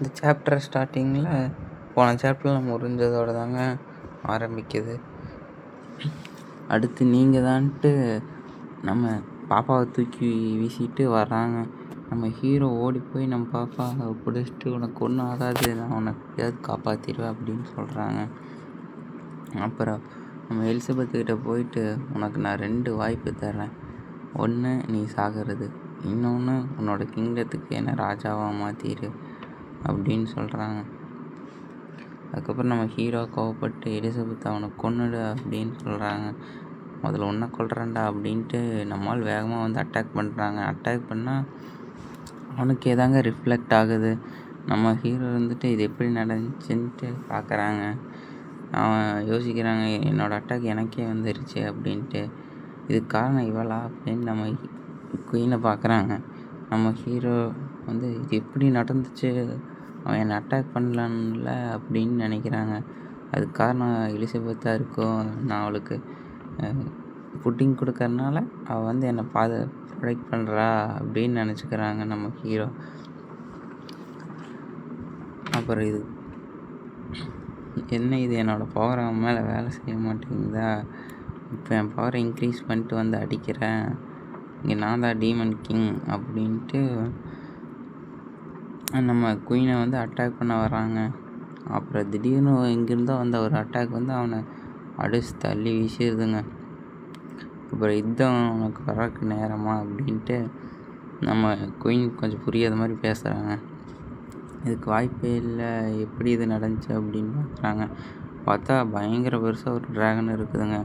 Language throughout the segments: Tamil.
இந்த சாப்டர் ஸ்டார்டிங்கில் போன சாப்டரில் முறிஞ்சதோடு தாங்க ஆரம்பிக்குது. அடுத்து நீங்கள் தான்ட்டு நம்ம பாப்பாவை தூக்கி வீசிட்டு வர்றாங்க. நம்ம ஹீரோ ஓடி போய் நம்ம பாப்பாவை பிடிச்சிட்டு உனக்கு ஒன்றும் ஆகாது நான் உனக்கு ஏதாவது காப்பாற்றிடுவேன் அப்படின்னு சொல்கிறாங்க அப்புறம் நம்ம எலிசபெத்துக்கிட்ட போயிட்டு உனக்கு நான் ரெண்டு வாய்ப்பு தரேன் ஒன்று நீ சாகிறது. இன்னொன்று உன்னோட கிங்டத்துக்கு என்ன ராஜாவாக மாற்றிடு அப்படின்னு சொல்கிறாங்க அதுக்கப்புறம் நம்ம ஹீரோ கோவப்பட்டு எலிசபெத் அவனை கொன்னுடு அப்படின்னு சொல்கிறாங்க முதல்ல ஒன்றை கொள்றான்டா அப்படின்ட்டு நம்மால் வேகமாக வந்து அட்டாக் பண்ணுறாங்க அட்டாக் பண்ணால் அவனுக்கு ஏதாங்க ரிஃப்ளெக்ட் ஆகுது. நம்ம ஹீரோ வந்துட்டு இது எப்படி நடந்துச்சுன்ட்டு பார்க்குறாங்க அவன் யோசிக்கிறாங்க என்னோடய அட்டாக் எனக்கே வந்துருச்சு அப்படின்ட்டு. இதுக்கு காரணம் இவளா அப்படின்னு நம்ம குயினை பார்க்குறாங்க நம்ம ஹீரோ வந்து இது எப்படி நடந்துச்சு? அவன் என்னை அட்டாக் பண்ணலான்ல அப்படின்னு நினைக்கிறாங்க. அதுக்கு காரணம் எலிசபெத்தாக இருக்கும். நான் அவளுக்கு புட்டிங் கொடுக்கறனால அவள் வந்து என்னை பாது ப்ரொடெக்ட் பண்ணுறா அப்படின்னு நினச்சிக்கிறாங்க நம்ம ஹீரோ அப்புறம் இது என்ன இது? என்னோடய பவர் அவன் மேலே வேலை செய்ய மாட்டேங்குதா? இப்போ என் பவரை இன்க்ரீஸ் பண்ணிட்டு வந்து அடிக்கிறேன். இங்கே நான் தான் டீமன் கிங் அப்படின்ட்டு நம்ம குயினை வந்து அட்டாக் பண்ண வராங்க அப்புறம் திடீர்னு எங்கேருந்தோ வந்த ஒரு அட்டாக் வந்து அவனை அடிச்சு தள்ளி வீசிடுதுங்க. அப்புறம் யுத்தம் உனக்கு வரக்கு நேரமா அப்படின்ட்டு நம்ம குயின் கொஞ்சம் புரியாத மாதிரி பேசுகிறாங்க இதுக்கு வாய்ப்பே இல்லை. எப்படி இது நடந்துச்சு அப்படின்னு பார்க்குறாங்க. பார்த்தா பயங்கர பெருசாக ஒரு ட்ராகன் இருக்குதுங்க.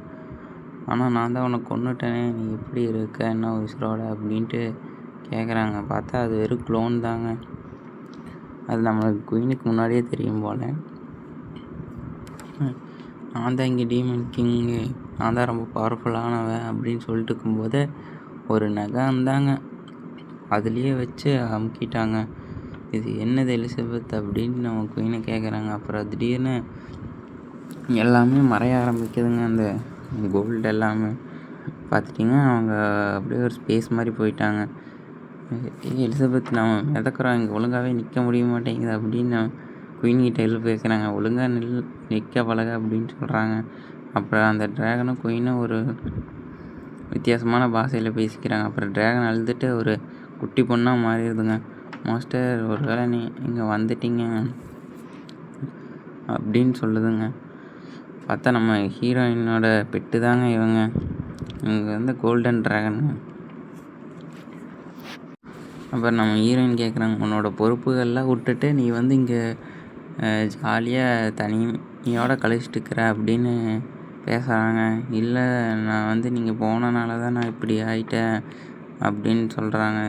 ஆனால் நான் தான் உனக்கு கொண்டுட்டேனே நீ எப்படி இருக்க என்ன உசுரோட அப்படின்ட்டு கேட்குறாங்க பார்த்தா அது வெறும் க்ளோன் தாங்க. அது நம்மளுக்கு குயினுக்கு முன்னாடியே தெரியும் போல். நான் தான் இங்கே டீமன் கிங்கு நான் தான் ரொம்ப பவர்ஃபுல்லானவன் அப்படின்னு சொல்லிட்டு இருக்கும்போது ஒரு நகை தாங்க அதுலேயே வச்சு அமுக்கிட்டாங்க. இது என்னது எலிசபெத் அப்படின்னு நம்ம குயினை கேட்குறாங்க அப்புறம் திடீர்னு எல்லாமே மறைய ஆரம்பிக்குதுங்க. அந்த கோல்டு எல்லாமே. பார்த்துட்டிங்கன்னா அவங்க அப்படியே ஒரு ஸ்பேஸ் மாதிரி போயிட்டாங்க. எலிசபெத் நம்ம மிதக்குறோம் இங்கே ஒழுங்காகவே நிற்க முடிய மாட்டேங்குது அப்படின்னு குயின்கிட்ட கிட்ட ஹெல்ப் கேட்குறாங்க ஒழுங்காக நில் நிற்க பழக அப்படின்னு சொல்கிறாங்க அப்புறம் அந்த ட்ராகனும் குயினும் ஒரு வித்தியாசமான பாஷையில் பேசிக்கிறாங்க. அப்புறம் ட்ராகன் அழுதுட்டு ஒரு குட்டி பொண்ணாக மாறிடுதுங்க. மாஸ்டர் ஒரு வேளை நீ இங்கே வந்துட்டீங்க அப்படின்னு சொல்லுதுங்க. பார்த்தா நம்ம ஹீரோயினோட பெட்டு தாங்க இவங்க. இங்கே வந்து கோல்டன் ட்ராகனுங்க அப்புறம் நம்ம ஹீரோயின் கேட்குறாங்க உன்னோட பொறுப்புகள்லாம் விட்டுட்டு நீ வந்து இங்கே ஜாலியாக தனியோட கழிச்சிட்டு இருக்கிற அப்படின்னு பேசுகிறாங்க இல்லை நான் வந்து நீங்கள் போனனால தான் நான் இப்படி ஆகிட்டேன் அப்படின்னு சொல்கிறாங்க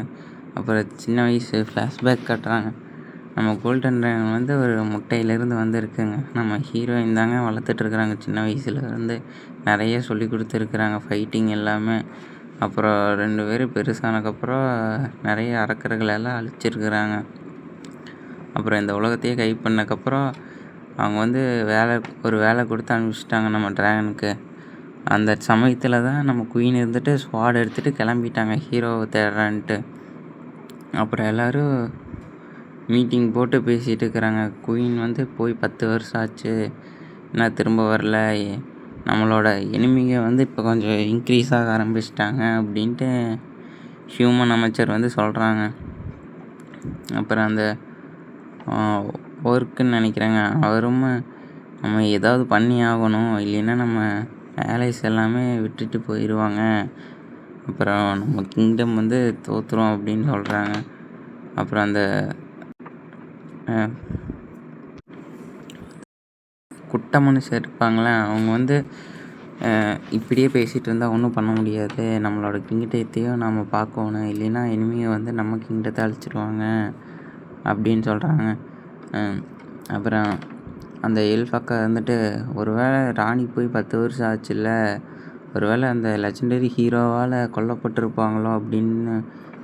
அப்புறம் சின்ன வயசு ஃப்ளாஷ்பேக் கட்டுறாங்க. நம்ம கோல்டன் ட்ராகன் வந்து ஒரு முட்டையிலேருந்து வந்திருக்குங்க. நம்ம ஹீரோயின் தாங்க வளர்த்துட்ருக்குறாங்க சின்ன வயசுலேருந்து நிறைய சொல்லி கொடுத்துருக்குறாங்க. ஃபைட்டிங் எல்லாமே. அப்புறம் ரெண்டு பேரும் பெருசானதுக்கப்புறம் நிறைய அரக்கர்களை எல்லாம் அழிச்சிருக்கிறாங்க. அப்புறம் இந்த உலகத்தையே கை பண்ணக்கப்புறம் அவங்க வந்து வேலை ஒரு வேலை கொடுத்து அனுப்பிச்சிட்டாங்க நம்ம ட்ராகனுக்கு. அந்த சமயத்தில் தான் நம்ம குயின் இருந்துட்டு ஸ்வாட் எடுத்துகிட்டு கிளம்பிட்டாங்க ஹீரோவை தேடுறான்ட்டு. அப்புறம் எல்லோரும் மீட்டிங் போட்டு பேசிகிட்டு இருக்கிறாங்க. குயின் வந்து போய் பத்து வருஷம் ஆச்சு. என்ன திரும்ப வரல. நம்மளோட எனிமிங்க வந்து இப்போ கொஞ்சம் இன்க்ரீஸ் ஆக ஆரம்பிச்சிட்டாங்க அப்படின்ட்டு ஹியூமன் அமைச்சர் வந்து சொல்கிறாங்க அப்புறம் அந்த ஒர்க்குன்னு நினைக்கிறேங்க. அவரும் நம்ம ஏதாவது பண்ணி ஆகணும். இல்லைன்னா நம்ம வேலைஸ் எல்லாமே விட்டுட்டு போயிடுவாங்க அப்புறம் நம்ம கிங்டம் வந்து தோற்றுரும் அப்படின்னு சொல்கிறாங்க அப்புறம் அந்த குட்ட மனுஷர் இருப்பாங்களே அவங்க வந்து இப்படியே பேசிகிட்டு இருந்தால் ஒன்றும் பண்ண முடியாது. நம்மளோட கிங்கிட்டத்தையும் நம்ம பார்க்கணும். இல்லைன்னா இனிமேல் வந்து நம்ம கிங்கிட்டத்தை அழிச்சிடுவாங்க அப்படின்னு சொல்கிறாங்க அப்புறம் அந்த எல்ஃபக்கா வந்துட்டு ஒரு வேளை ராணி போய் பத்து வருஷம் ஆச்சுல்ல ஒரு வேளை அந்த லெஜண்டரி ஹீரோவால் கொல்லப்பட்டிருப்பாங்களோ அப்படின்னு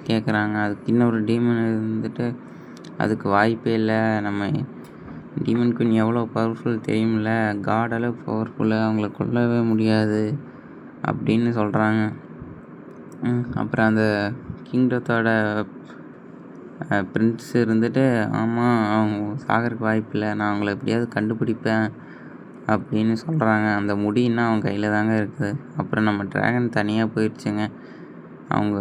கேட்குறாங்க அதுக்கு இன்னொரு டீமன் இருந்துட்டு அதுக்கு வாய்ப்பே இல்லை. நம்ம டீமன் குயின் எவ்வளோ பவர்ஃபுல் தெரியுமில்ல காட் அளவு பவர்ஃபுல்லு அவங்கள கொல்லவே முடியாது அப்படின்னு சொல்கிறாங்க அப்புறம் அந்த கிங்டத்தோட பிரின்ஸ் இருந்துட்டு ஆமாம் அவங்க சாகறதுக்கு வாய்ப்பில்லை நான் அவங்கள எப்படியாவது கண்டுபிடிப்பேன் அப்படின்னு சொல்கிறாங்க அந்த முடின்னா அவங்க கையில் தாங்க இருக்குது. அப்புறம் நம்ம ட்ராகன் தனியாக போயிடுச்சுங்க. அவங்க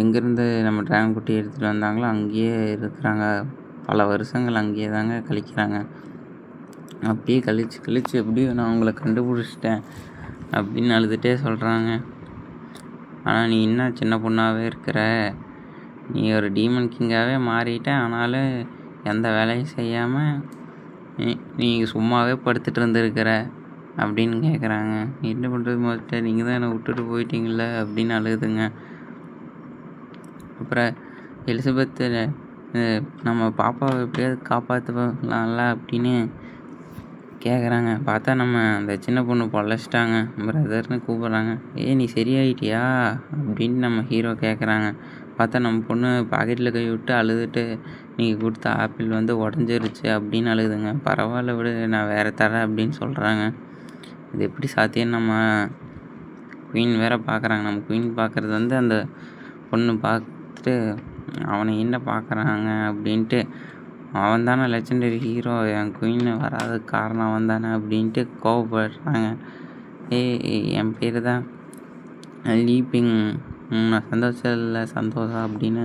எங்கேருந்து நம்ம ட்ராகன் குட்டி எடுத்துகிட்டு வந்தாங்களோ அங்கேயே இருக்கிறாங்க. பல வருஷங்கள் அங்கேயே தாங்க கழிக்கிறாங்க. அப்படியே கழிச்சு கழிச்சு எப்படியும் நான் அவங்கள கண்டுபிடிச்சிட்டேன் அப்படின்னு அழுதுகிட்டே சொல்கிறாங்க ஆனால் நீ இன்னும் சின்ன பொண்ணாகவே இருக்கிற? நீ ஒரு டீமன் கிங்காகவே மாறிட்ட. ஆனாலும் எந்த வேலையும் செய்யாமல் நீ நீ சும்மாவே படுத்துட்டு இருந்திருக்கிற அப்படின்னு கேட்குறாங்க என்ன பண்ணுறது மாஸ்டர் நீங்கள் தான் என்னை விட்டுட்டு போயிட்டீங்கள அப்படின்னு அழுகுதுங்க அப்புறம் எலிசபெத்து நம்ம பாப்பாவை எப்படியாவது காப்பாற்றலாம்ல அப்படின்னு கேட்குறாங்க பார்த்தா நம்ம அந்த சின்ன பொண்ணு பொழைச்சிட்டாங்க. பிரதர்னு கூப்பிட்றாங்க. ஏய் நீ சரியாயிட்டியா? அப்படின்னு நம்ம ஹீரோ கேட்குறாங்க பார்த்தா நம்ம பொண்ணு பாக்கெட்டில் கை விட்டு அழுதுட்டு நீங்கள் கொடுத்த ஆப்பிள் வந்து உடஞ்சிருச்சு அப்படின்னு அழுகுதுங்க பரவாயில்ல விடு நான் வேறு தரேன் அப்படின்னு சொல்கிறாங்க இது எப்படி சாத்தியம் நம்ம குயின் வேற பார்க்குறாங்க நம்ம குயின் பார்க்குறது வந்து அந்த பொண்ணு பார்த்துட்டு அவனை என்ன பார்க்குறாங்க அப்படின்ட்டு அவன் தானே லெஜெண்டரி ஹீரோ என் குயின் வராத காரணம் அவன் தானே அப்படின்ட்டு கோவப்படுறாங்க. ஏய் என் பேர் தான் லீப்பிங் நான் சந்தோஷம் இல்லை சந்தோஷம் அப்படின்னு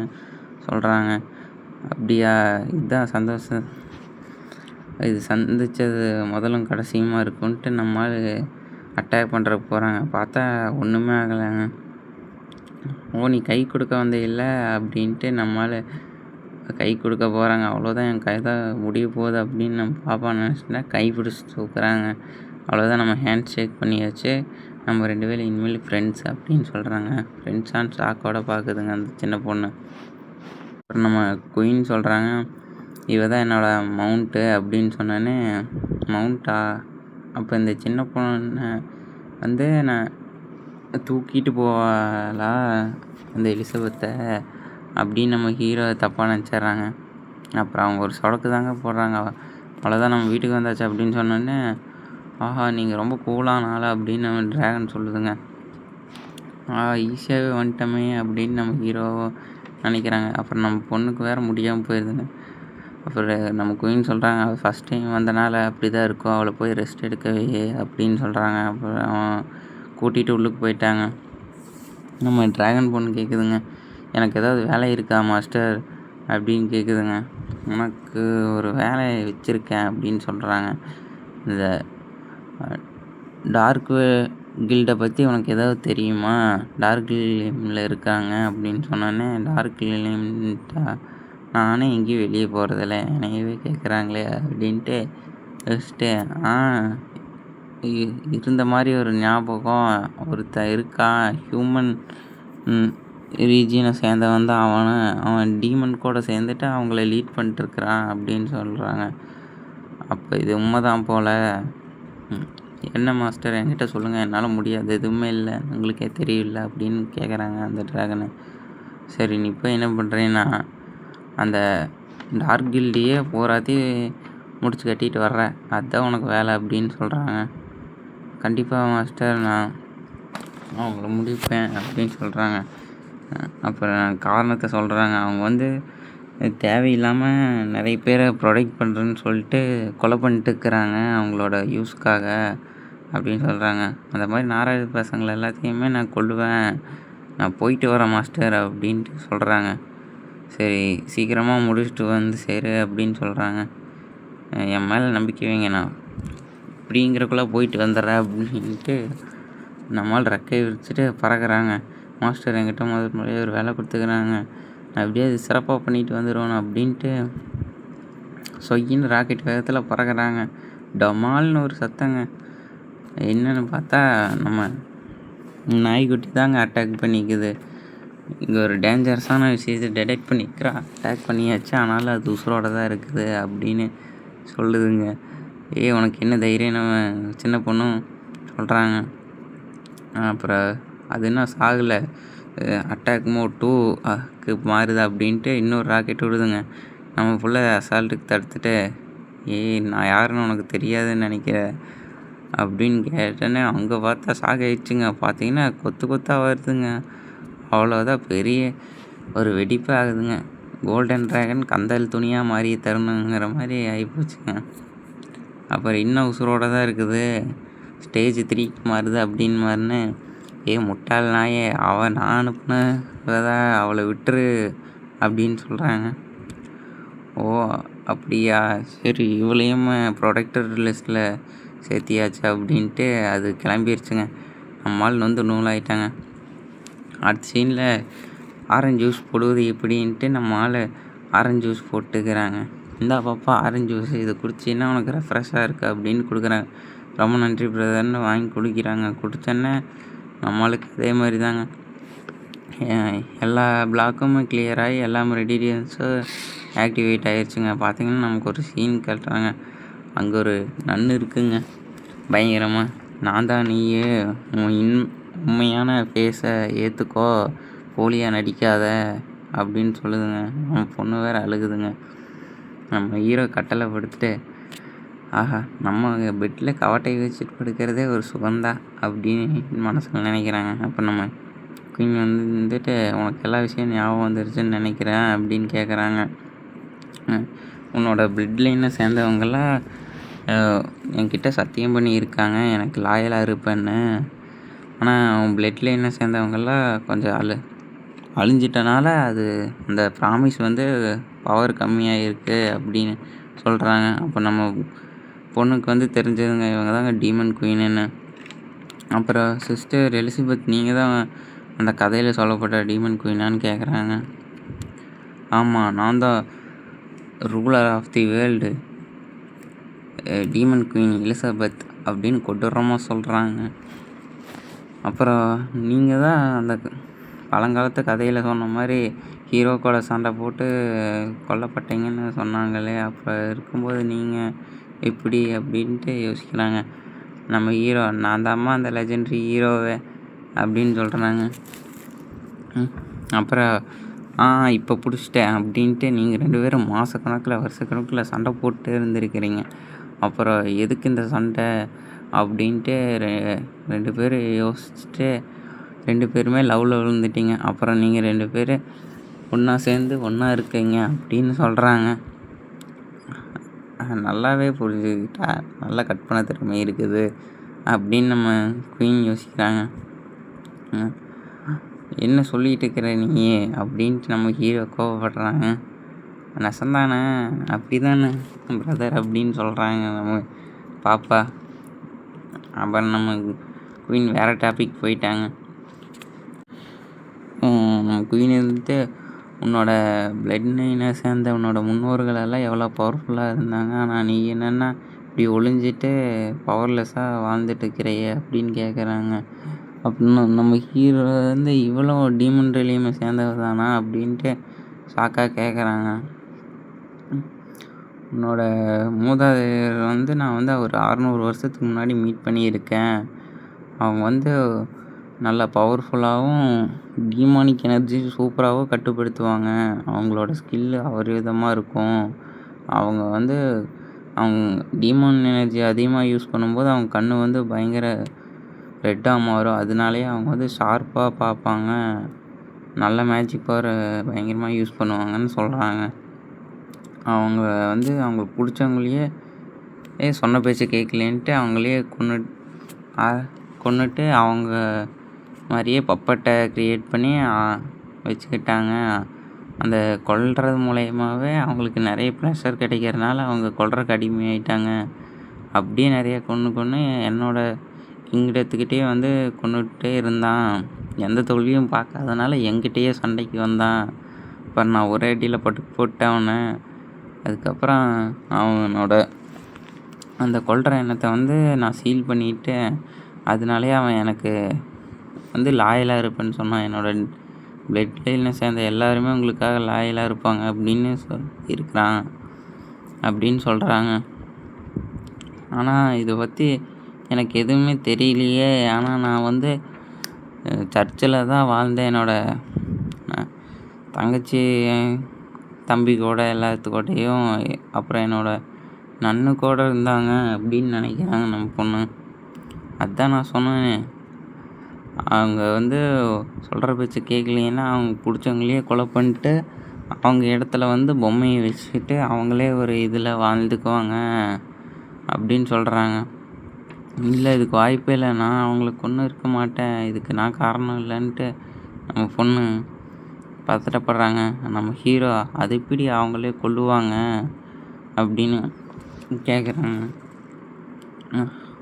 சொல்கிறாங்க அப்படியா? இதுதான் சந்தோஷம். இது சந்தித்தது முதலும் கடைசியுமா இருக்குன்ட்டு நம்மால் அட்டாக் பண்ணுற போகிறாங்க பார்த்தா ஒன்றுமே ஆகலைங்க. ஓ நீ கை கொடுக்க வந்த இல்லை அப்படின்ட்டு நம்மால் கை கொடுக்க போகிறாங்க அவ்வளோதான் என் கதை முடிய போகுது அப்படின்னு நம்ம பாப்பா நினச்சிட்டா கை பிடிச்சி தூக்குறாங்க. அவ்வளோதான் நம்ம ஹேண்ட் ஷேக் பண்ணியாச்சு. நம்ம ரெண்டு பேரும் இனிமேல் ஃப்ரெண்ட்ஸ் அப்படின்னு சொல்கிறாங்க ஃப்ரெண்ட்ஸான்னு ஷாக்கோட பார்க்குதுங்க அந்த சின்ன பொண்ணு. அப்புறம் நம்ம குயின் சொல்கிறாங்க இவ தான் என்னோடய மவுண்ட்டு அப்படின்னு சொன்னோன்னே மவுண்ட்டா அப்போ இந்த சின்ன பொண்ணை வந்து நான் தூக்கிட்டு போவாளா அந்த எலிசபெத்தை? அப்படின்னு நம்ம ஹீரோ தப்பாக நினச்சிட்றாங்க. அப்புறம் அவங்க ஒரு சொடக்கு தாங்க போடுறாங்க. அவ்வளோதான் நம்ம வீட்டுக்கு வந்தாச்சு அப்படின்னு சொன்னோன்னே ஆஹா நீங்கள் ரொம்ப கூலான ஆளா அப்படின்னு நம்ம ட்ராகன் சொல்லுதுங்க. ஆ ஈஸியாகவே வந்துட்டோமே அப்படின்னு நம்ம ஹீரோ நினைக்கிறாங்க. அப்புறம் நம்ம பொண்ணுக்கு வேறு முடியாமல் போயிடுதுங்க அப்புறம் நம்ம குயின் சொல்கிறாங்க அவள் ஃபஸ்ட் டைம் வந்தனால அப்படி தான் இருக்கும். அவளை போய் ரெஸ்ட் எடுக்கவே அப்படின்னு சொல்கிறாங்க அப்புறம் அவன் கூட்டிகிட்டு உள்ளுக்கு போயிட்டாங்க. நம்ம ட்ராகன் பொண்ணு கேட்குதுங்க எனக்கு ஏதாவது வேலை இருக்கா மாஸ்டர் அப்படின்னு கேட்குதுங்க உனக்கு ஒரு வேலை வச்சுருக்கேன் அப்படின்னு சொல்கிறாங்க இந்த டார்க் கில்டை பற்றி உனக்கு ஏதாவது தெரியுமா? டார்க் கில்லியமில் இருக்காங்க அப்படின்னு சொன்னோன்னே டார்க் கில்லியம்ட்டா நானே எங்கேயும் வெளியே போகிறதில்ல என்னையவே கேட்குறாங்களே அப்படின்ட்டு ஃபஸ்ட்டு ஆ இருந்த மாதிரி ஒரு ஞாபகம் ஒருத்தன் இருக்கான் ஹியூமன் ரீஜியனை சேர்ந்தவன் தான் அவனை. அவன் டீமன் கூட சேர்ந்துட்டு அவங்கள லீட் பண்ணிட்டுருக்குறான் அப்படின்னு சொல்கிறாங்க அப்போ இது உண்மைதான் போல். என்ன மாஸ்டர் என்கிட்ட சொல்லுங்கள் என்னால் முடியாது. எதுவுமே இல்லை. உங்களுக்கே தெரியல அப்படின்னு கேட்குறாங்க அந்த ட்ராகனை சரி நீ இப்போ என்ன பண்ணுறேன்னா அந்த டார்க் கில்டியே போராத்தி முடிச்சு கட்டிட்டு வர்ற. அதுதான் உனக்கு வேலை அப்படின்னு சொல்கிறாங்க கண்டிப்பாக மாஸ்டர் நான் அவங்கள முடிப்பேன் அப்படின்னு சொல்கிறாங்க அப்புறம் காரணத்தை சொல்கிறாங்க அவங்க வந்து தேவையில்லாமல் நிறைய பேரை ப்ரொடெக்ட் பண்ணுறேன்னு சொல்லிட்டு கொலை பண்ணிட்டு இருக்கிறாங்க அவங்களோட யூஸ்க்காக அப்படின்னு சொல்கிறாங்க அந்த மாதிரி நாராயண பசங்களை எல்லாத்தையுமே நான் கொள்ளுவேன் நான் போயிட்டு வரேன் மாஸ்டர் அப்படின்ட்டு சொல்கிறாங்க சரி சீக்கிரமாக முடிச்சுட்டு வந்து சேரு அப்படின்னு சொல்கிறாங்க என் மேலே நம்பிக்கை வைங்க நான் இப்படிங்கிறக்குள்ளே போயிட்டு வந்துடுறேன் அப்படின்ட்டு நம்மால் ரெக்கை விரிச்சிட்டு பறக்கிறாங்க. மாஸ்டர் என்கிட்ட முதல் முறையாக ஒரு வேலை கொடுத்துக்கிறாங்க. நான் எப்படியாவது சிறப்பாக பண்ணிட்டு வந்துடுவேன் அப்படின்ட்டு சொய்யின்னு ராக்கெட் வேகத்தில் பறக்கிறாங்க. டமால்னு ஒரு சத்தங்க. என்னென்னு பார்த்தா நம்ம நாய்க்குட்டி தாங்க அட்டாக் பண்ணிக்குது. இங்கே ஒரு டேஞ்சரஸான விஷயத்தை டிடெக்ட் பண்ணிக்கிறா. அட்டாக் பண்ணியாச்சு. ஆனாலும் அது உசுரோட தான் இருக்குது அப்படின்னு சொல்லுதுங்க. ஏய் உனக்கு என்ன தைரியம்? நம்ம சின்ன பொண்ணும் சொல்கிறாங்க அப்புறம் அது என்ன சாகலை? அட்டாக் மோ டூக்கு மாறுது அப்படின்ட்டு இன்னொரு ராக்கெட் விடுதுங்க. நம்ம ஃபுல்லாக அசால்ட்டுக்கு தடுத்துட்டு ஏய் நான் யாருன்னு உனக்கு தெரியாதுன்னு நினைக்கிற? அப்படின்னு கேட்டேன்னே அங்கே பார்த்தா சாகாயிடுச்சுங்க பார்த்தீங்கன்னா கொத்து கொத்தாக வருதுங்க. அவ்வளோதான் பெரிய ஒரு வெடிப்பே ஆகுதுங்க. கோல்டன் ட்ராகன் கந்தல் துணியாக மாறி தரணுங்கிற மாதிரி ஆகிப்போச்சுங்க அப்புறம் இன்னும் உசுரோடு தான் இருக்குது. ஸ்டேஜ் த்ரீக்கு மாறுது அப்படின்னு மாறுன்னு ஏ முட்டாள் நாயே அவள் நான் அனுப்புனதா அவளை விட்டுரு அப்படின்னு சொல்கிறாங்க ஓ அப்படியா? சரி இவளையும் ப்ரொடக்டர் லிஸ்ட்டில் சேர்த்தியாச்சு அப்படின்ட்டு அது கிளம்பிருச்சுங்க. நம்மால் நொந்து நூலாயிட்டாங்க. அடுத்த சீனில் ஆரஞ்சு ஜூஸ் போடுவது எப்படின்ட்டு நம்ம ஆள் ஆரஞ்சு ஜூஸ் போட்டுக்கிறாங்க. இந்தா பாப்பா ஆரஞ்சு ஜூஸ் இதை குடிச்சின்னா உனக்கு ரெஃப்ரெஷ்ஷாக இருக்குது அப்படின்னு கொடுக்குறாங்க. ரொம்ப நன்றி பிரதர்னு வாங்கி குடிக்கிறாங்க. குடித்தோன்னே நம்மளுக்கு அதே மாதிரி தாங்க எல்லா பிளாக்கும் கிளியராகி எல்லா மெட்டீரியல்ஸும் ஆக்டிவேட் ஆகிடுச்சுங்க பார்த்தீங்கன்னா நமக்கு ஒரு சீன் கட்டுறாங்க. அங்கே ஒரு நன்னு இருக்குங்க. பயங்கரமாக நான் தான் நீயே உன் இன் உண்மையான ஃபேஸை ஏற்றுக்கோ போலியாக நடிக்காத அப்படின்னு சொல்லுதுங்க. நம்ம பொண்ணு வேறு அழுகுதுங்க. நம்ம ஹீரோ கட்டளை படுத்துட்டு ஆஹா நம்ம பெட்டில் கவட்டை வச்சுட்டு படுக்கிறதே ஒரு சுகந்தா அப்படின்னு மனசில் நினைக்கிறாங்க. அப்போ நம்ம குயின் வந்துட்டு உனக்கு எல்லா விஷயம் ஞாபகம் வந்துருச்சுன்னு நினைக்கிறேன் அப்படின்னு கேட்குறாங்க உன்னோட பிளட் லைனை சேர்ந்தவங்கெல்லாம் என்கிட்ட சத்தியம் பண்ணி இருக்காங்க எனக்கு லாயலாக இருப்பேன்னு. ஆனால் அவன் பிளட் லைனை சேர்ந்தவங்கெல்லாம் கொஞ்சம் ஆள் அழிஞ்சிட்டனால அது அந்த ப்ராமிஸ் வந்து பவர் கம்மியாக இருக்குது அப்படின்னு சொல்கிறாங்க அப்போ நம்ம பொண்ணுக்கு வந்து தெரிஞ்சதுங்க இவங்க தாங்க டீமன் குயின்னு அப்புறம் சிஸ்டர் எலிசபெத் நீங்கள் தான் அந்த கதையில் சொல்லப்பட்ட டீமன் குயினான்னு கேட்குறாங்க ஆமாம் நான் தான் ruler of the world demon queen Elizabeth அப்படின்னு கொடூரமாக சொல்கிறாங்க அப்புறம் நீங்கள் தான் அந்த பழங்காலத்து கதையில் சொன்ன மாதிரி ஹீரோ கூட சண்டை போட்டு கொல்லப்பட்டீங்கன்னு சொன்னாங்களே. அப்போ இருக்கும்போது நீங்கள் எப்படி அப்படின்ட்டு யோசிக்கிறாங்க. நம்ம ஹீரோ நான் தாம்மா அந்த லெஜெண்ட்ரி ஹீரோவே அப்படின்னு சொல்கிறாங்க அப்புறம் ஆ இப்போ பிடிச்சிட்டேன் அப்படின்ட்டு நீங்கள் ரெண்டு பேரும் மாதக்கணக்கில் வருஷக்கணக்கில் சண்டை போட்டு இருந்திருக்கிறீங்க. அப்புறம் எதுக்கு இந்த சண்டை அப்படின்ட்டு ரெ ரெண்டு பேரும் யோசிச்சுட்டு ரெண்டு பேருமே லவ்வில் விழுந்துட்டீங்க. அப்புறம் நீங்கள் ரெண்டு பேர் ஒன்றா சேர்ந்து ஒன்றா இருக்கீங்க அப்படின்னு சொல்கிறாங்க நல்லாவே புரிஞ்சுக்கிட்டா நல்ல கற்பனை திறமை இருக்குது அப்படின்னு நம்ம குயின் யோசிக்கிறாங்க. என்ன சொல்லிகிட்டு இருக்கிற நீ அப்படின்ட்டு நம்ம ஹீரோ கோவப்படுறாங்க. நெசந்தானே? அப்படி தானே பிரதர் அப்படின்னு சொல்கிறாங்க நம்ம பாப்பா. அப்புறம் நம்ம குயின் வேறு டாபிக் போயிட்டாங்க. நம்ம குயின் இருந்துட்டு உன்னோட பிளட் லைனை சேர்ந்த உன்னோட முன்னோர்கள் எல்லாம் எவ்வளோ பவர்ஃபுல்லாக இருந்தாங்க. ஆனால் நீ என்னென்னா இப்படி ஒளிஞ்சிட்டு பவர்லெஸ்ஸாக வாழ்ந்துட்டு இருக்கிறையே அப்படின்னு கேட்குறாங்க அப்படின்னு நம்ம ஹீரோ வந்து இவ்வளோ டீமன் ரிலியமை சேர்ந்தவர் தானா அப்படின்ட்டு ஷாக்காக கேட்குறாங்க உன்னோட மூதாதையர் வந்து நான் வந்து ஒரு அறநூறு வருஷத்துக்கு முன்னாடி மீட் பண்ணியிருக்கேன். அவங்க வந்து நல்லா பவர்ஃபுல்லாகவும் டீமானிக் எனர்ஜி சூப்பராகவும் கட்டுப்படுத்துவாங்க. அவங்களோட ஸ்கில்லு அபரிவிதமாக இருக்கும். அவங்க வந்து அவங்க டீமான் எனர்ஜி அதிகமாக யூஸ் பண்ணும்போது அவங்க கண் வந்து பயங்கர ரெட்டாக மாறும். அதனாலேயே அவங்க வந்து ஷார்ப்பாக பார்ப்பாங்க. நல்ல மேஜிக் பவர் பயங்கரமாக யூஸ் பண்ணுவாங்கன்னு சொல்கிறாங்க அவங்க வந்து அவங்களுக்கு பிடிச்சவங்களையே ஏ சொன்ன பேச்சை கேட்கலேன்ட்டு அவங்களே கொண்டு கொண்டுட்டு அவங்க மாதிரியே பப்பட்டை க்ரியேட் பண்ணி வச்சுக்கிட்டாங்க. அந்த கொல்றது மூலயமாவே அவங்களுக்கு நிறைய ப்ரெஷர் கிடைக்கிறதுனால அவங்க கொல்றதுக்கு அடிமையாயிட்டாங்க. அப்படியே நிறைய கொன்று கொன்று என்னோடய கிங்டத்துக்கிட்டே வந்து கொண்டுகிட்டே இருந்தான். எந்த தோல்வியும் பார்க்காதனால என்கிட்டயே சண்டைக்கு வந்தான். அப்புறம் நான் ஒரே அடியில் போட்டு போட்டேன் அவனை. அதுக்கப்புறம் அவனோட அந்த கொல்ற எண்ணத்தை வந்து நான் சீல் பண்ணிவிட்டேன் அதனாலேயே அவன் எனக்கு வந்து லாயலாக இருப்பேன்னு சொன்னான் என்னோட பிளட் லைனில் சேர்ந்த எல்லாருமே உங்களுக்காக லாயலாக இருப்பாங்க அப்படின்னு சொல் இருக்கிறான் அப்படின்னு சொல்கிறாங்க ஆனால் இதை பற்றி எனக்கு எதுவுமே தெரியலையே. ஆனால் நான் வந்து சர்ச்சில் தான் வாழ்ந்தேன். என்னோடய தங்கச்சி தம்பி கூட எல்லாத்துக்கூடயும் அப்புறம் என்னோடய நன்னு கூட இருந்தாங்க அப்படின்னு நினைக்கிறாங்க நம்ம பொண்ணு. அதுதான் நான் சொன்னேன். அவங்க வந்து சொல்கிற பேச்சு கேட்கலைன்னா அவங்க பிடிச்சவங்களையே கொலை பண்ணிட்டு அவங்க இடத்துல வந்து பொம்மையை வச்சுக்கிட்டு அவங்களே ஒரு இதில் வாழ்ந்துக்குவாங்க அப்படின்னு சொல்கிறாங்க இல்லை இதுக்கு வாய்ப்பே இல்லை. நான் அவங்களுக்கு ஒன்றும் இருக்க மாட்டேன். இதுக்கு நான் காரணம் இல்லைன்ட்டு நம்ம பொண்ணு பதட்டப்படுறாங்க. நம்ம ஹீரோ அது எப்படி அவங்களே கொல்லுவாங்க அப்படின்னு கேட்குறாங்க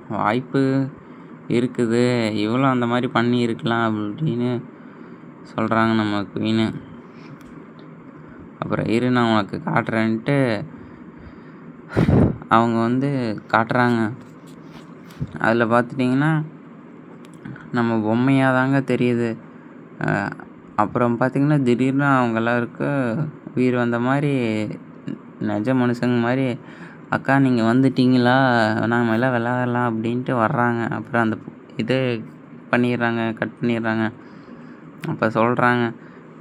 வாய்ப்பு இருக்குது. இவளும் அந்த மாதிரி பண்ணியிருக்கலாம் அப்படின்னு சொல்கிறாங்க நம்ம குவீனு அப்புறம் இரு நான் உனக்கு காட்டுறேன்ட்டு அவங்க வந்து காட்டுறாங்க. அதில் பார்த்துட்டிங்கன்னா நம்ம பொம்மையாக தாங்க தெரியுது அப்புறம் பார்த்திங்கன்னா திடீர்னு அவங்க எல்லாருக்கும் உயிர் வந்த மாதிரி நிஜ மனுஷங்க மாதிரி அக்கா நீங்கள் வந்துட்டீங்களா? நாம் எல்லாம் விளாட்லாம் அப்படின்ட்டு வர்றாங்க. அப்புறம் அந்த இது பண்ணிடுறாங்க கட் பண்ணிடுறாங்க. அப்போ சொல்கிறாங்க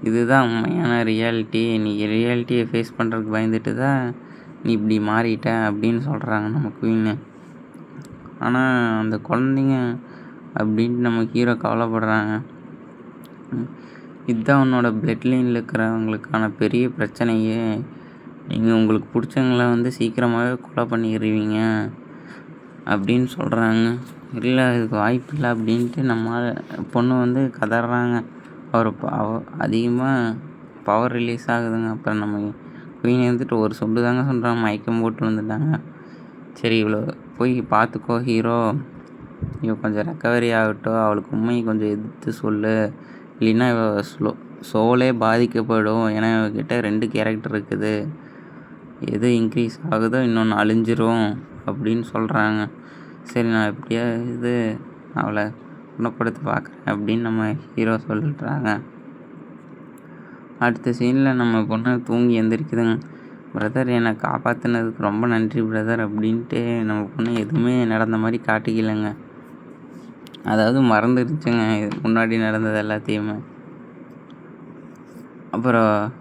இதுதான் உண்மையான ரியாலிட்டி நீ ரியாலிட்டியை ஃபேஸ் பண்ணுறதுக்கு பயந்துட்டு தான் நீ இப்படி மாறிட்ட அப்படின்னு சொல்கிறாங்க நம்ம குயின்னு ஆனால் அந்த குழந்தைங்க அப்படின்ட்டு நம்ம ஹீரோ கவலைப்படுறாங்க. இதுதான் உன்னோட பிளட்லைனில் இருக்கிறவங்களுக்கான பெரிய பிரச்சனையே. நீங்கள் உங்களுக்கு பிடிச்சவங்கள வந்து சீக்கிரமாகவே கொலை பண்ணிடுவீங்க அப்படின்னு சொல்கிறாங்க இல்லை இதுக்கு வாய்ப்பு இல்லை அப்படின்ட்டு நம்ம பொண்ணு வந்து கதறாங்க. அவர் பவ அதிகமாக பவர் ரிலீஸ் ஆகுதுங்க. அப்புறம் நம்ம குயின் இருந்துட்டு ஒரு சொண்டு தாங்க சொல்கிறாங்க மயக்கம் போட்டு வந்துட்டாங்க. சரி இவ்வளோ போய் பார்த்துக்கோ ஹீரோ இவ கொஞ்சம் ரெக்கவரி ஆகட்டும். அவளுக்கு உண்மையை கொஞ்சம் எதிர்த்து சொல்லு. இல்லைன்னா இவ ஸ்லோ சோலே பாதிக்கப்படும். ஏன்னா இவகிட்ட ரெண்டு கேரக்டர் இருக்குது. எது இன்க்ரீஸ் ஆகுதோ இன்னொன்று அழிஞ்சிரும் அப்படின்னு சொல்கிறாங்க சரி நான் எப்படியா இது அவளை குணப்படுத்தி பார்க்குறேன் அப்படின்னு நம்ம ஹீரோ சொல்லிட்டுறாங்க அடுத்த சீனில் நம்ம பொண்ணு தூங்கி எந்திரிக்குதுங்க. பிரதர் என்னை காப்பாற்றினதுக்கு ரொம்ப நன்றி பிரதர் அப்படின்ட்டு நம்ம பொண்ணு எதுவுமே நடந்த மாதிரி காட்டிக்கலைங்க. அதாவது மறந்துருச்சுங்க முன்னாடி நடந்தது எல்லாத்தையுமே. அப்புறம்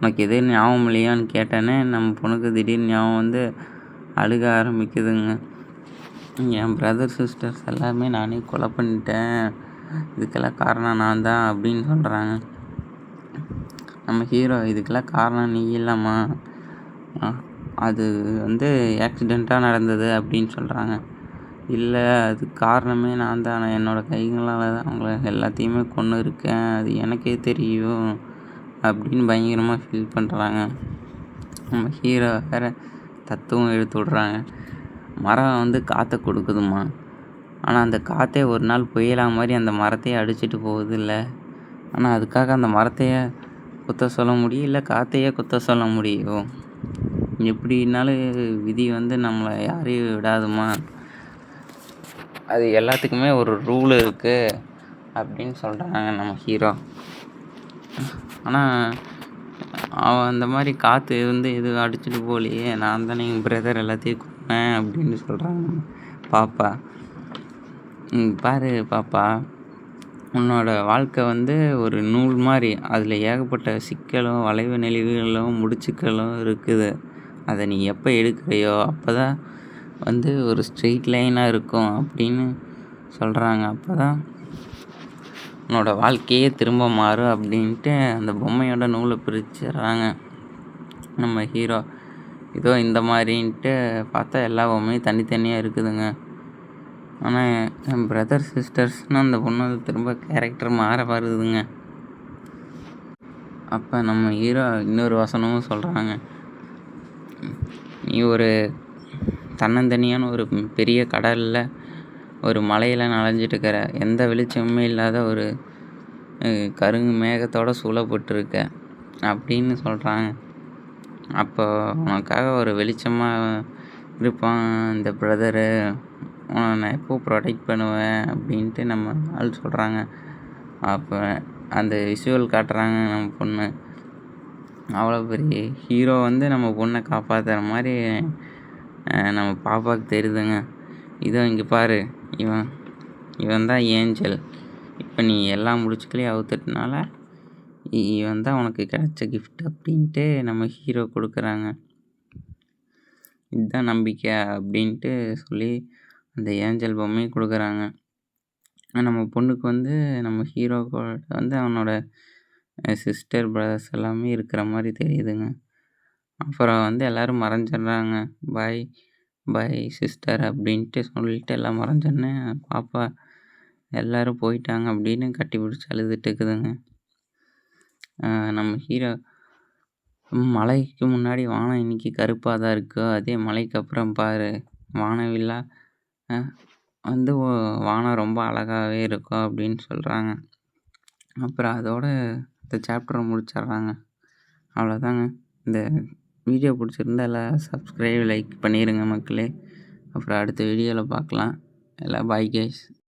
உனக்கு எதுவும் ஞாபகம் இல்லையான்னு கேட்டேனே நம்ம பொண்ணுக்கு திடீர்னு ஞாபகம் வந்து அழுக ஆரம்பிக்குதுங்க. என் பிரதர் சிஸ்டர்ஸ் எல்லாமே நானே கொலை பண்ணிட்டேன். இதுக்கெல்லாம் காரணம் நான் தான் அப்படின்னு சொல்கிறாங்க நம்ம ஹீரோ இதுக்கெல்லாம் காரணம் நீ இல்லைம்மா. அது வந்து ஆக்சிடெண்ட்டாக நடந்தது அப்படின்னு சொல்கிறாங்க இல்லை அது காரணமே நான் தான். என்னோடய கைகளால் தான் அவங்கள எல்லாத்தையுமே கொன்று இருக்கேன் அது எனக்கே தெரியும். அப்படின்னு பயங்கரமாக ஃபீல் பண்ணுறாங்க நம்ம ஹீரோ வேறு தத்துவம் எடுத்து விட்றாங்க. மரம் வந்து காற்றை கொடுக்குதுமா ஆனால் அந்த காற்றே ஒரு நாள் புயலாக மாதிரி அந்த மரத்தையே அடிச்சிட்டு போகுது இல்லை ஆனால் அதுக்காக அந்த மரத்தையே குத்த சொல்ல முடியும் இல்லை காற்றையே குத்த சொல்ல முடியும்? எப்படின்னாலும் விதி வந்து நம்மளை யாரையும் விடாதுமா அது எல்லாத்துக்குமே ஒரு ரூல் இருக்குது அப்படின்னு சொல்கிறாங்க நம்ம ஹீரோ ஆனால் அவன் அந்த மாதிரி காற்று வந்து எதுவும் அடிச்சுட்டு போகலையே. நான் தானே எங்கள் பிரதர் எல்லாத்தையும் கொன்னேன் அப்படின்னு சொல்கிறாங்க பாப்பா. பாரு பாப்பா. உன்னோட வாழ்க்கை வந்து ஒரு நூல் மாதிரி. அதில் ஏகப்பட்ட சிக்கலும் வளைவு நெளிவுகளும் முடிச்சுக்களும் இருக்குது. அதை நீ எப்போ எடுக்கிறையோ அப்போ தான் வந்து ஒரு ஸ்ட்ரெயிட் லைனாக இருக்கும் அப்படின்னு சொல்கிறாங்க அப்போ தான் உன்னோட வாழ்க்கையே திரும்ப மாறும் அப்படின்ட்டு அந்த பொம்மையோட நூலை பிரிச்சிடுறாங்க நம்ம ஹீரோ. இதோ இந்த மாதிரின்ட்டு பார்த்தா எல்லா பொம்மையும் தனித்தனியாக இருக்குதுங்க. ஆனால் என் பிரதர் சிஸ்டர்ஸ்னால் அந்த பொண்ணு திரும்ப கேரக்டர் மாற வருதுங்க. அப்போ நம்ம ஹீரோ இன்னொரு வசனமும் சொல்கிறாங்க நீ ஒரு தன்னந்தனியான ஒரு பெரிய கடலில் ஒரு மலையில் நனைஞ்சிட்டுருக்கிற எந்த வெளிச்சமுமே இல்லாத ஒரு கருங்கு மேகத்தோட சூழப்பட்டிருக்க அப்படின்னு சொல்கிறாங்க அப்போ உனக்காக ஒரு வெளிச்சமாக இருப்பான் இந்த பிரதரு உன்னை நான் எப்போ ப்ரொடெக்ட் பண்ணுவேன் அப்படின்ட்டு நம்ம ஆள் சொல்கிறாங்க அப்போ அந்த விஷுவல் காட்டுறாங்க நம்ம பொண்ணு. அவ்வளோ பெரிய ஹீரோ வந்து நம்ம பொண்ணை காப்பாற்றுற மாதிரி நம்ம பாப்பாவுக்கு தெரியுதுங்க. இதோ இங்கே பாரு. இவன் இவன் தான் ஏஞ்சல். இப்போ நீ எல்லா முடிச்சுக்களையும் அவுத்துட்டனால இவன் தான் உனக்கு கிடைச்ச கிஃப்ட் அப்படின்ட்டு நம்ம ஹீரோ கொடுக்குறாங்க. இதுதான் நம்பிக்கை அப்படின்ட்டு சொல்லி அந்த ஏஞ்சல் பொம்மையும் கொடுக்குறாங்க. நம்ம பொண்ணுக்கு வந்து நம்ம ஹீரோ வந்து அவனோட சிஸ்டர், பிரதர்ஸ் எல்லாமே இருக்கிற மாதிரி தெரியுதுங்க. அப்புறம் வந்து எல்லோரும் மறைஞ்சிட்றாங்க பாய், பை சிஸ்டர் அப்படின்ட்டு சொல்லிட்டு எல்லாம் மறைஞ்சோன்னே, பாப்பா எல்லோரும் போயிட்டாங்க அப்படின்னு கட்டி பிடிச்சி அழுதுட்டு இருக்குதுங்க. நம்ம ஹீரோ மலைக்கு முன்னாடி வானம் இன்னைக்கு கருப்பாக தான் இருக்கோ அதே மலைக்கு அப்புறம் பாரு வானவில்லா வந்து வானம் ரொம்ப அழகாகவே இருக்கும் அப்படின்னு சொல்கிறாங்க அப்புறம் அதோட இந்த சாப்டரை முடிச்சிடுறாங்க. அவ்வளோதாங்க. இந்த வீடியோ பிடிச்சிருந்தா எல்லாம் சப்ஸ்கிரைப், லைக் பண்ணிருங்க மக்களே. அப்புறம் அடுத்த வீடியோவில் பார்க்கலாம். எல்லாம் பாய் கைஸ்.